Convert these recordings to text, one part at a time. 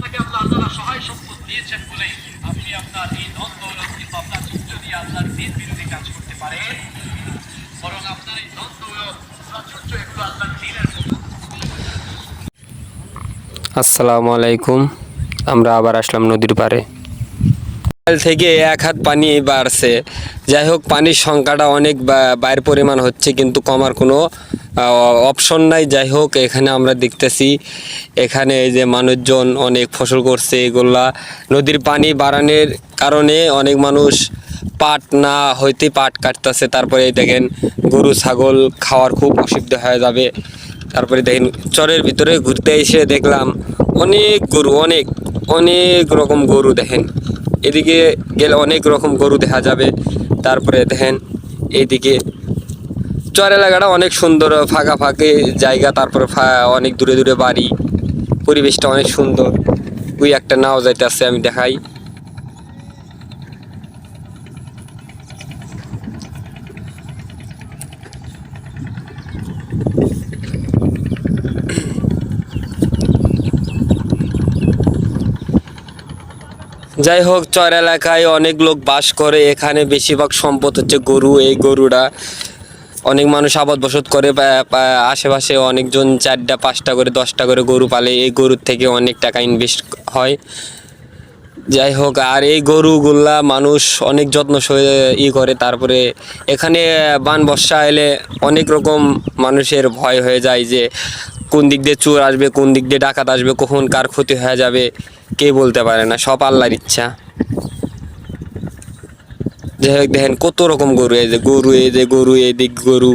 আপনাকে আল্লাহ তাআলা সহায় সম্পদ দিয়েছেন বলেই আপনি আপনার এই ধন দৌলত কিংবা আপনার চুক্তি দিয়ে আল্লাহর দিন বিরোধী কাজ করতে পারেন। বরং আপনার এই ধন দৌলত, প্রাচুর্য আল্লাহর দিনের আসসালামু আলাইকুম। আমরা আবার আসলাম নদীর সকাল থেকে এক হাত পানি বাড়ছে। যাই হোক, পানির সংখ্যাটা অনেক বা- বাইরের পরিমাণ হচ্ছে, কিন্তু কমার কোনো অপশন নাই। যাই হোক, এখানে আমরা দেখতেছি, এখানে যে মানুষজন অনেক ফসল করছে, এগুলা নদীর পানি বাড়ানোর কারণে অনেক মানুষ পাট না হইতে পাট কাটতেছে। তারপরে দেখেন, গরু, ছাগল খাওয়ার খুব অসুবিধা হয়ে যাবে। তারপরে দেখেন, চরের ভিতরে ঘুরতে এসে দেখলাম, অনেক গরু, অনেক অনেক রকম গরু দেখেন। এদিকে গেলে অনেক রকম গরু দেখা যাবে। তারপরে দেখেন এইদিকে চর এলাকাটা অনেক সুন্দর, ফাঁকা ফাঁকে জায়গা, তারপরে অনেক দূরে দূরে বাড়ি। পরিবেশটা অনেক সুন্দর। ওই একটা নাও যাইতে আছে আমি দেখাই। যাই হোক, চর এলাকায় অনেক লোক বাস করে। এখানে বেশিরভাগ সম্পদ হচ্ছে গরু। এই গরুরা অনেক মানুষ আবাদ বসত করে আশেপাশে অনেকজন চারটা, পাঁচটা করে, দশটা করে গরু পালে। এই গরুর থেকে অনেক টাকা ইনভেস্ট হয়। যাই হোক, আর এই গরুগুলা মানুষ অনেক যত্ন ই করে। তারপরে এখানে বান বর্ষা এলে অনেক রকম মানুষের ভয় হয়ে যায় যে কোন দিক দিয়ে চোর আসবে, কোন দিক দিয়ে ডাকাত আসবে, কখন কার ক্ষতি হয়ে যাবে, কে বলতে পারে না, সব আল্লাহর ইচ্ছা। যাই হোক, দেখেন কত রকম গরু, এই যে গরু, এই যে গরু এদিক গরু।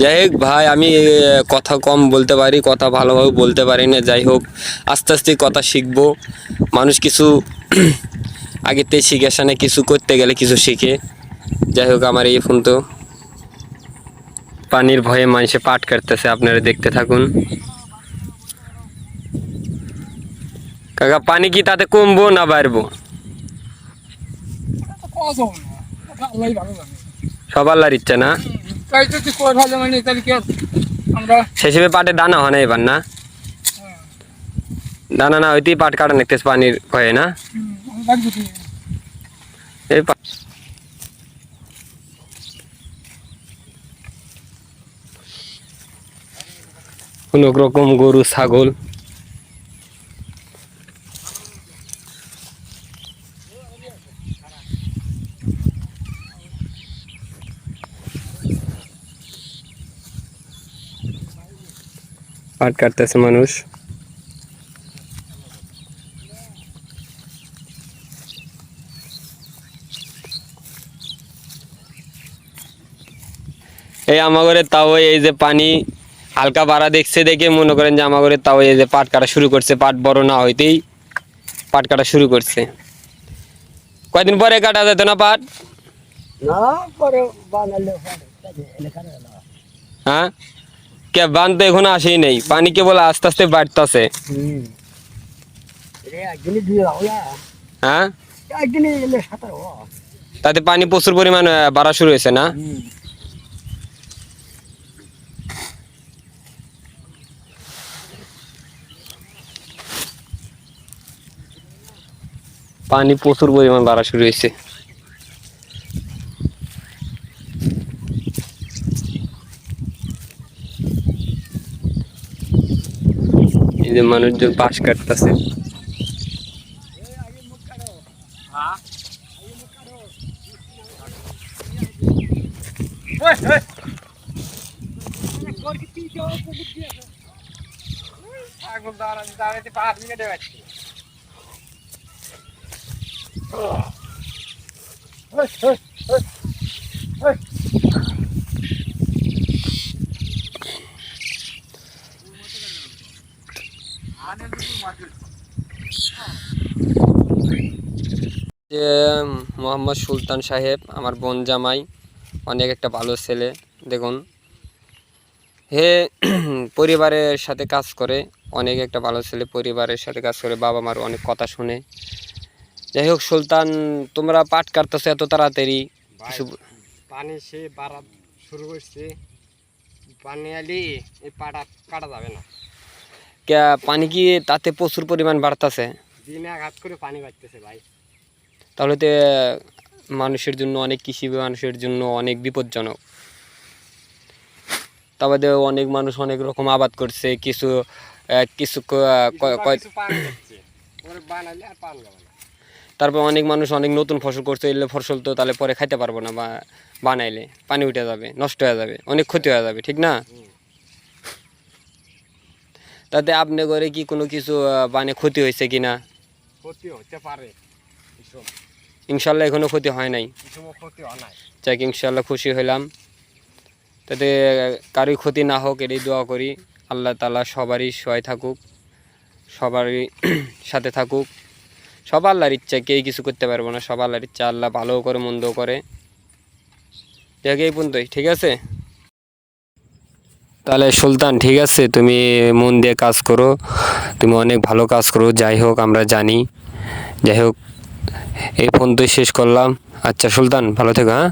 যাই হোক, ভাই, আমি কথা কম বলতে পারি, কথা ভালোভাবে বলতে পারি না, যাই হোক, আস্তে আস্তে কথা শিখব। মানুষ কিছু আগেতে শিখে শানে কিছু করতে গেলে কিছু শিখে। যাই হোক, আমার এই ফোন তো পানির ভয়ে মানুষে পাট কাটতেছে আপনারা দেখতে থাকুন। কাকা পানি কি তাতে কমবো না বাড়বো? কত আল্লাহ ভালো জানে। সব আল্লাহর ইচ্ছা না? মানে তাহলে কি আর আমরা সে হিসেবে পাটে দানা হয় না এবার না? দানা না হইতেই পাট কাটা নিতেছে পানির ভয়ে না? এই কোনো রকম গরু ছাগল। পাট কাটতেছে মানুষ। এই আমাগরে তাও এই যে পানি হালকা বাড়া দেখছে দেখে মনে করেন যে আমাগরে তাও এই যে পাট কাটা শুরু করছে পাট বড় না হইতেই পাট কাটা শুরু করছে। কয়দিন পরে কাটা যেত না পাট? না পরে বানালে হ্যাঁ। কে বান তো এখনও আসেই নেই। পানি কেবল আস্তে আস্তে বাড়তেছে। হ্যাঁ? তাতে পানি প্রচুর পরিমাণ বাড়া শুরু হয়েছে না? পানি প্রচুর পরিমাণ বাড়া শুরু হয়েছে। এই যে মানুষজন পাশ কাটতেছে। দাঁড়াতে পাঁচ মিনিটে পাচ্ছি যে মোহাম্মদ সুলতান সাহেব, আমার বোন জামাই, অনেক একটা ভালো ছেলে, দেখুন। হে, পরিবারের সাথে কাজ করে, অনেক একটা ভালো ছেলে পরিবারের সাথে কাজ করে বাবা মার অনেক কথা শুনে। যাই হোক সুলতান তোমরা পাট কাটতেছো এত তাড়াতাড়ি। কিছু পানি সে বাড়া শুরু করছে। পানি আলি এই পাটা কাটা যাবে না। কে- পানি কি তাতে প্রচুর পরিমাণ বাড়তাছে? দিনে হাত করে পানি বাড়তেছে ভাই। তাহলে তো মানুষের জন্য অনেক কৃষি মানুষের জন্য অনেক বিপজ্জনক। তারপরে অনেক মানুষ অনেক রকম আবাদ করছে কিছু কিছু কয়- বানাইলে আর পান যাবে না। তারপর অনেক মানুষ অনেক নতুন ফসল করছে এলে ফসল তো তাহলে পরে খাইতে পারব না বা বানাইলে। পানি উঠে যাবে নষ্ট হয়ে যাবে অনেক ক্ষতি হয়ে যাবে ঠিক না? তাতে আপনি করে কি কোনো কিছু মানে ক্ষতি হয়েছে কি না? ক্ষতি হতে পারে ইনশাল্লাহ। এখনও ক্ষতি হয় নাই? কিছু ক্ষতি হয় নাই। যাক ইনশাল্লাহ খুশি হইলাম। তাতে কারোই ক্ষতি না হোক এটাই দোয়া করি। আল্লাহ তালা সবারই সহায় থাকুক সবারই সাথে থাকুক। সব আল্লাহর ইচ্ছা, কেউ কিছু করতে পারব না সব আল্লাহর ইচ্ছা, আল্লাহ ভালো করে, মন্দ করে। যাক এই পর্যন্তই ঠিক আছে? তাহলে সুলতান, ঠিক আছে, তুমি মন দিয়ে কাজ করো। তুমি অনেক ভালো কাজ করো, যাই হোক, আমরা জানি। যাই হোক, এই ফোন তুই শেষ করলাম। আচ্ছা সুলতান, ভালো থেকো হ্যাঁ?